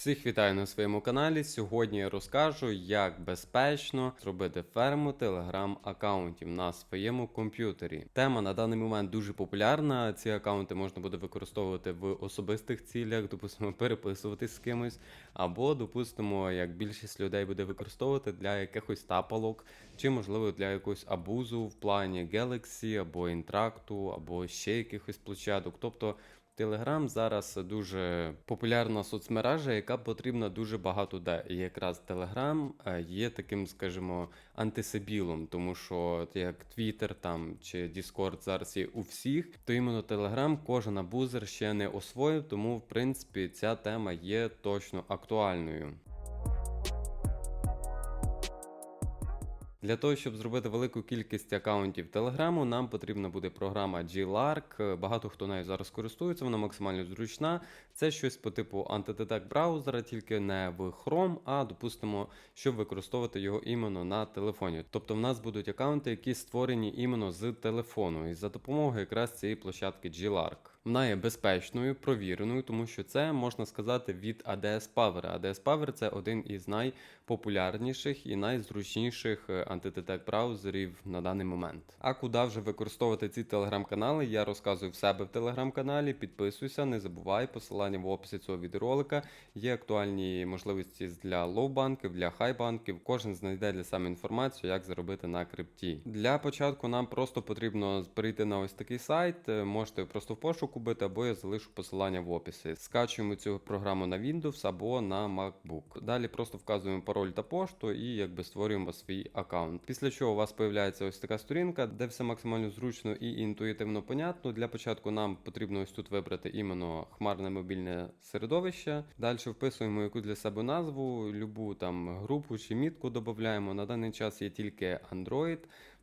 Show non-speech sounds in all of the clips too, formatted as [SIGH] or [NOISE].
Всіх вітаю на своєму каналі. Сьогодні я розкажу, як безпечно зробити ферму телеграм-аккаунтів на своєму комп'ютері. Тема на даний момент дуже популярна. Ці аккаунти можна буде використовувати в особистих цілях, допустимо, [LAUGHS] переписуватись з кимось, або, допустимо, як більшість людей буде використовувати для якихось тапалок, чи можливо для якогось абузу в плані Galaxy або інтракту, або ще якихось площадок. Тобто Телеграм зараз дуже популярна соцмережа, яка потрібна дуже багато де. І якраз Телеграм є таким, скажімо, антисибілом, тому що як Твіттер там чи Діскорд зараз є у всіх, то іменно Телеграм кожен абузер ще не освоїв, тому в принципі ця тема є точно актуальною. Для того, щоб зробити велику кількість акаунтів Телеграму, нам потрібна буде програма Glark. Багато хто нею зараз користується, вона максимально зручна. Це щось по типу антидетект браузера, тільки не в Chrome, а допустимо, щоб використовувати його іменно на телефоні. Тобто в нас будуть акаунти, які створені іменно з телефону, і за допомогою якраз цієї площадки Glark. Вона є безпечною, провіреною, тому що це можна сказати від ADS Power. ADS Power це один із найпопулярніших і найзручніших е, антидетект браузерів на даний момент. А куди вже використовувати ці телеграм-канали, я розказую в себе в телеграм-каналі. Підписуйся, не забувай, посилання в описі цього відеоролика. Є актуальні можливості для лоу-банків, для хай-банків. Кожен знайде для себе інформацію, як заробити на крипті. Для початку нам просто потрібно перейти на ось такий сайт. Е, Можете просто в пошуку бити, або я залишу посилання в описі. Скачуємо цю програму на Windows або на MacBook. Далі просто вказуємо пароль та пошту і якби створюємо свій аккаунт. Після чого у вас появляється ось така сторінка, де все максимально зручно і інтуїтивно понятно. Для початку нам потрібно ось тут вибрати іменно хмарне мобільне середовище. Далі вписуємо яку для себе назву, любу там групу чи мітку додаємо. На даний час є тільки Android.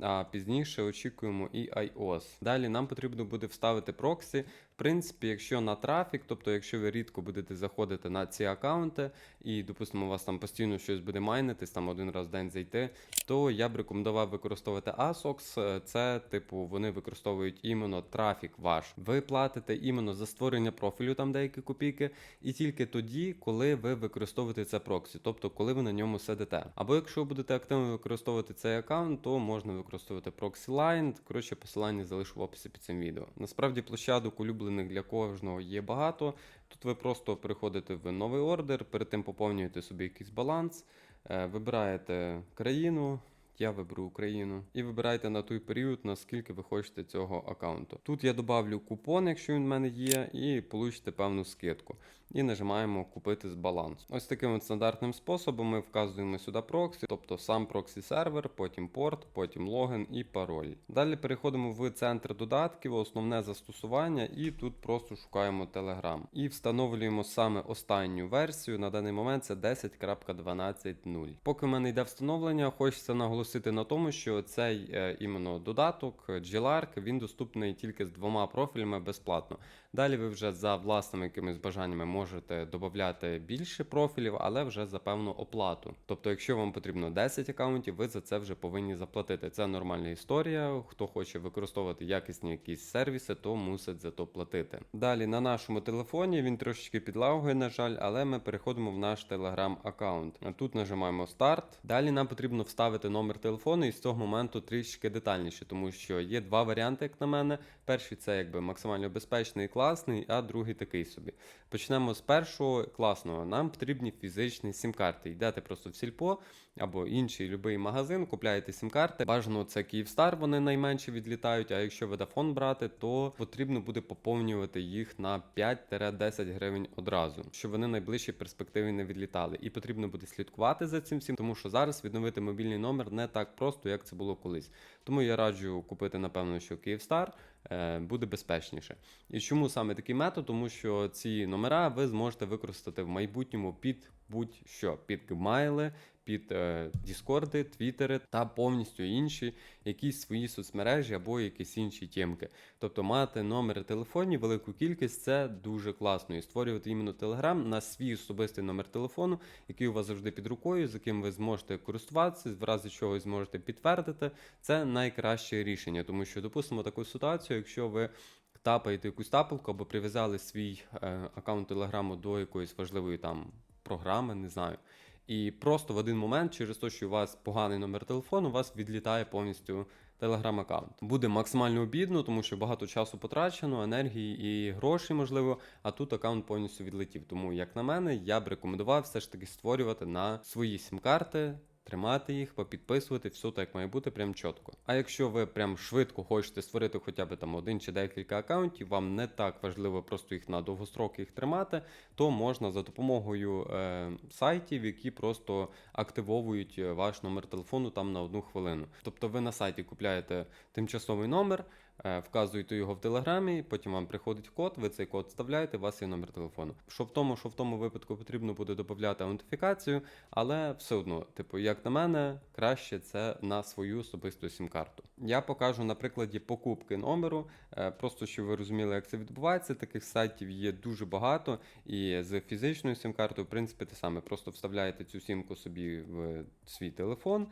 А пізніше очікуємо і iOS. Далі нам потрібно буде вставити проксі. В принципі, якщо на трафік, тобто якщо ви рідко будете заходити на ці аккаунти, і, допустимо, у вас там постійно щось буде майнитись, там один раз в день зайти, то я б рекомендував використовувати ASOX. Це, типу, вони використовують іменно трафік ваш. Ви платите іменно за створення профілю, там деякі копійки, і тільки тоді, коли ви використовуєте це проксі, тобто коли ви на ньому сидите. Або якщо ви будете активно використовувати цей аккаунт, то можна використовувати Proxy Line. Коротше, посилання залишу в описі під цим відео. Насправді площадок улюблених для кожного є багато. Тут ви просто переходите в новий ордер, перед тим поповнюєте собі якийсь баланс, е, вибираєте країну. Я виберу Україну і вибирайте на той період, наскільки ви хочете цього аккаунту. Тут я добавлю купон, якщо він в мене є, і получите певну скидку. І нажимаємо купити з балансу. Ось таким от стандартним способом ми вказуємо сюди проксі, тобто сам проксі сервер, потім порт, потім логін і пароль. Далі переходимо в центр додатків, основне застосування, і тут просто шукаємо Telegram. І встановлюємо саме останню версію. На даний момент це 10.12.0. Поки в мене йде встановлення, хочеться наголосити на тому, що цей е, іменно додаток Glark, він доступний тільки з двома профілями безплатно. Далі ви вже за власними якимись бажаннями можете додати більше профілів, але вже за певну оплату. Тобто, якщо вам потрібно 10 аккаунтів, ви за це вже повинні заплатити. Це нормальна історія. Хто хоче використовувати якісні якісь сервіси, то мусить за то платити. Далі на нашому телефоні він трошечки підлагує, на жаль, але ми переходимо в наш Telegram аккаунт. Тут нажимаємо старт. Далі нам потрібно вставити номер телефону і з цього моменту трішки детальніше, тому що є два варіанти, як на мене. Перший це якби максимально безпечний і класний, а другий такий собі. Почнемо з першого класного. Нам потрібні фізичні сім-карти. Йдете просто в сільпо або інший будь-який магазин, купляєте сім-карти. Бажано це Київстар, вони найменше відлітають. А якщо Vodafone брати, то потрібно буде поповнювати їх на 5-10 гривень одразу, щоб вони найближчі перспективи не відлітали. І потрібно буде слідкувати за цим всім, тому що зараз відновити мобільний номер не так просто, як це було колись. Тому я раджу купити, напевно, що Київстар. Е, Буде безпечніше. І чому саме такий метод? Тому що ці номера ви зможете використати в майбутньому під будь-що, під гмайли, під е, Діскорди, Твіттери та повністю інші якісь свої соцмережі або якісь інші тємки. Тобто мати номери телефонів, велику кількість це дуже класно. І створювати іменно Telegram на свій особистий номер телефону, який у вас завжди під рукою, з яким ви зможете користуватися, в разі чого ви зможете підтвердити, це найкраще рішення, тому що допустимо таку ситуацію, якщо ви тапаєте якусь тапалку або прив'язали свій е, аккаунт телеграму до якоїсь важливої там програми, не знаю. І просто в один момент, через те, що у вас поганий номер телефону, у вас відлітає повністю телеграм-аккаунт. Буде максимально обідно, тому що багато часу потрачено, енергії і грошей, можливо, а тут аккаунт повністю відлетів. Тому, як на мене, я б рекомендував все ж таки створювати на свої сім-карти. Тримати їх, попідписувати, все так має бути, прям чітко. А якщо ви прям швидко хочете створити хоча б там один чи декілька аккаунтів, вам не так важливо просто їх на довгостроки їх тримати, то можна за допомогою е, сайтів, які просто активовують е, ваш номер телефону там на одну хвилину. Тобто ви на сайті купляєте тимчасовий номер. Е, Вказуєте його в телеграмі, потім вам приходить код, ви цей код вставляєте, у вас є номер телефону. Що в тому, що в тому випадку потрібно буде додати аутентифікацію, але все одно, типу, як на мене, краще це на свою особисту сім-карту. Я покажу на прикладі покупки номеру, е, просто щоб ви розуміли, як це відбувається. Таких сайтів є дуже багато, і з фізичною сім-картою, в принципі, те саме. Просто вставляєте цю сімку собі в свій телефон.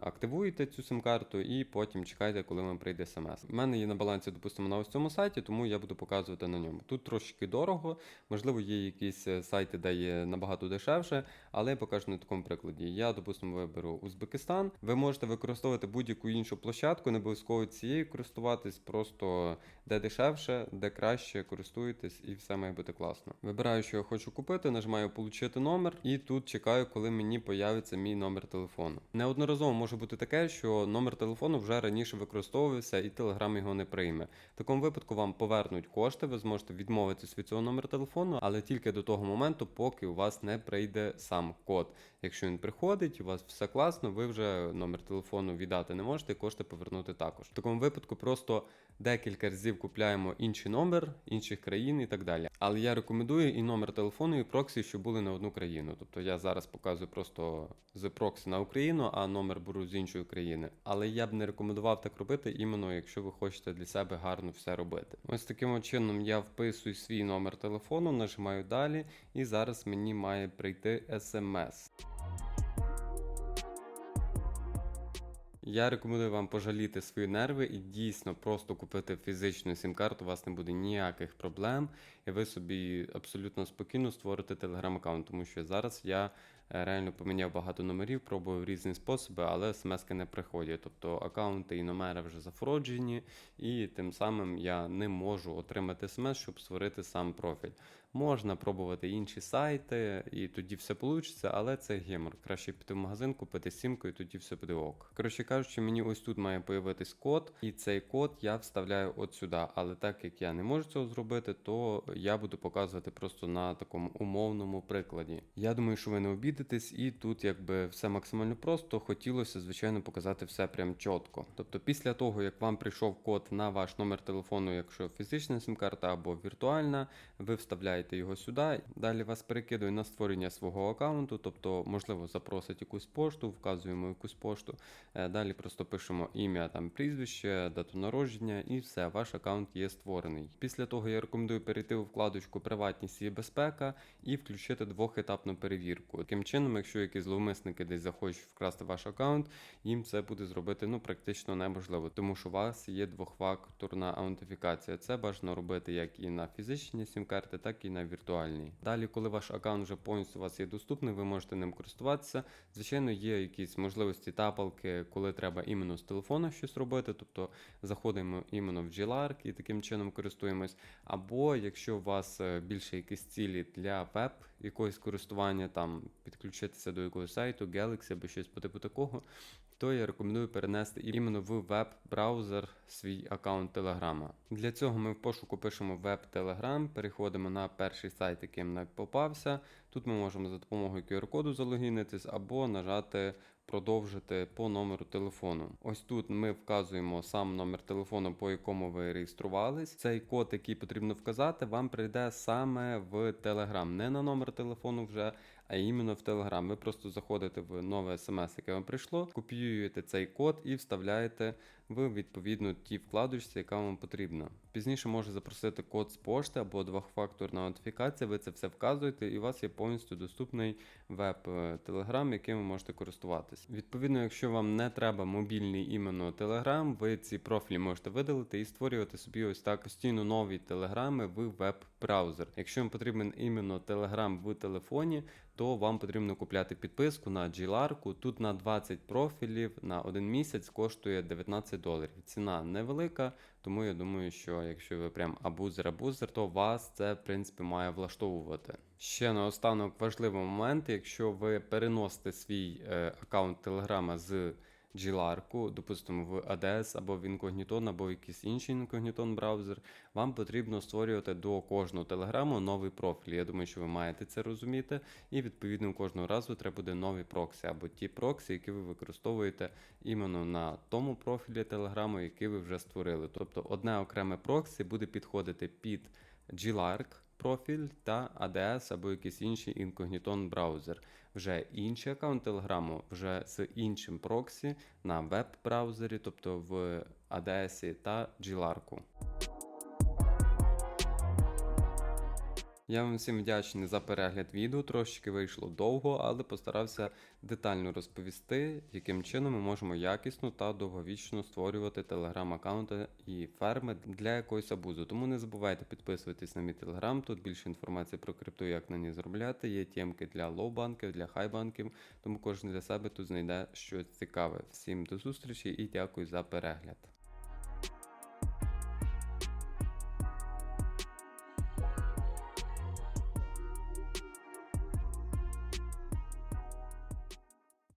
Активуєте цю сим-карту і потім чекаєте, коли вам прийде смс. У мене є на балансі, допустимо, на ось цьому сайті, тому я буду показувати на ньому. Тут трошки дорого, можливо, є якісь е, сайти, де є набагато дешевше, але я покажу на такому прикладі. Я, допустимо, виберу Узбекистан. Ви можете використовувати будь-яку іншу площадку, не обов'язково цією користуватись, просто де дешевше, де краще користуєтесь, і все має бути класно. Вибираю, що я хочу купити, нажимаю Получити номер, і тут чекаю, коли мені появиться мій номер телефону. Неодноразово може бути таке, що номер телефону вже раніше використовувався, і Telegram його не прийме. В такому випадку вам повернуть кошти, ви зможете відмовитись від цього номера телефону, але тільки до того моменту, поки у вас не прийде сам код. Якщо він приходить, у вас все класно, ви вже номер телефону віддати не можете, кошти повернути також. В такому випадку просто декілька разів купляємо інший номер інших країн і так далі. Але я рекомендую і номер телефону, і проксі, що були на одну країну. Тобто я зараз показую просто з проксі на Україну, а номер беру з іншої країни. Але я б не рекомендував так робити, іменно якщо ви хочете для себе гарно все робити. Ось таким чином я вписую свій номер телефону, нажимаю далі, і зараз мені має прийти смс. Я рекомендую вам пожаліти свої нерви і дійсно просто купити фізичну сім-карту, у вас не буде ніяких проблем, і ви собі абсолютно спокійно створите телеграм-аккаунт, тому що зараз я е, реально поміняв багато номерів, пробував різні способи, але смски не приходять. Тобто аккаунти і номери вже зафроджені, і тим самим я не можу отримати смс, щоб створити сам профіль. Можна пробувати інші сайти, і тоді все вийде, але це гемор. Краще піти в магазин, купити сімку, і тоді все буде ок. Коротше кажучи, мені ось тут має появитись код, і цей код я вставляю от сюди. Але так як я не можу цього зробити, то я буду показувати просто на такому умовному прикладі. Я думаю, що ви не обідитесь, і тут якби все максимально просто. Хотілося, звичайно, показати все прям чітко. Тобто, після того, як вам прийшов код на ваш номер телефону, якщо фізична сім-карта або віртуальна, ви вставляєте його сюди. Далі вас перекидує на створення свого аккаунту, тобто, можливо, запросить якусь пошту, вказуємо якусь пошту. Е, Далі просто пишемо ім'я, там прізвище, дату народження, і все, ваш аккаунт є створений. Після того я рекомендую перейти у вкладочку Приватність і безпека і включити двохетапну перевірку. Таким чином, якщо якісь зловмисники десь захочуть вкрасти ваш аккаунт, їм це буде зробити ну практично неможливо, тому що у вас є двохфакторна аутентифікація. Це бажано робити як і на фізичні сім-карти, так і на віртуальній. Далі, коли ваш аккаунт вже повністю у вас є доступний, ви можете ним користуватися. Звичайно, є якісь можливості тапалки, коли треба іменно з телефона щось робити, тобто заходимо іменно в GLARC і таким чином користуємось. Або якщо у вас е, більше якісь цілі для веб якогось користування, там підключитися до якогось сайту, Galaxy або щось по типу такого, то я рекомендую перенести іменно в веб-браузер свій аккаунт Телеграма. Для цього ми в пошуку пишемо веб Telegram, переходимо на перший сайт, яким попався. Тут ми можемо за допомогою QR-коду залогінитись або нажати продовжити по номеру телефону. Ось тут ми вказуємо сам номер телефону, по якому ви реєструвались. Цей код, який потрібно вказати, вам прийде саме в Telegram, не на номер телефону вже, а іменно в Telegram. Ви просто заходите в нове смс, яке вам прийшло, копіюєте цей код і вставляєте в відповідно ті вкладочці, яка вам потрібна. Пізніше може запросити код з пошти або двохфакторна аутентифікація. Ви це все вказуєте, і у вас є повністю доступний веб Telegram, яким ви можете користуватись. Відповідно, якщо вам не треба мобільний іменно Telegram, ви ці профілі можете видалити і створювати собі ось так постійно нові телеграми в веб-браузер. Якщо вам потрібен іменно Telegram в телефоні, то вам потрібно купляти підписку на Glarku. Тут на 20 профілів на один місяць коштує 19 доларів. Ціна невелика, тому я думаю, що якщо ви прям абузер-абузер, то вас це в принципі має влаштовувати. Ще наостанок важливий момент, якщо ви переносите свій е, аккаунт Телеграма з Glarku, допустимо, в ADS або в Incognito, або в якийсь інший Incognito браузер, вам потрібно створювати до кожного телеграму новий профіль. Я думаю, що ви маєте це розуміти. І відповідно кожного разу треба буде нові проксі або ті проксі, які ви використовуєте іменно на тому профілі телеграму, який ви вже створили. Тобто одне окреме проксі буде підходити під Glark профіль та ADS або якийсь інший інкогнітон браузер. Вже інший аккаунт Телеграму вже з іншим проксі на веб-браузері, тобто в ADS та Glark. Я вам всім вдячний за перегляд відео. Трошечки вийшло довго, але постарався детально розповісти, яким чином ми можемо якісно та довговічно створювати телеграм-аккаунти і ферми для якоїсь абузу. Тому не забувайте підписуватись на мій телеграм. Тут більше інформації про крипту, як на ній заробляти. Є тємки для лоу-банків, для хай-банків, тому кожен для себе тут знайде щось цікаве. Всім до зустрічі і дякую за перегляд.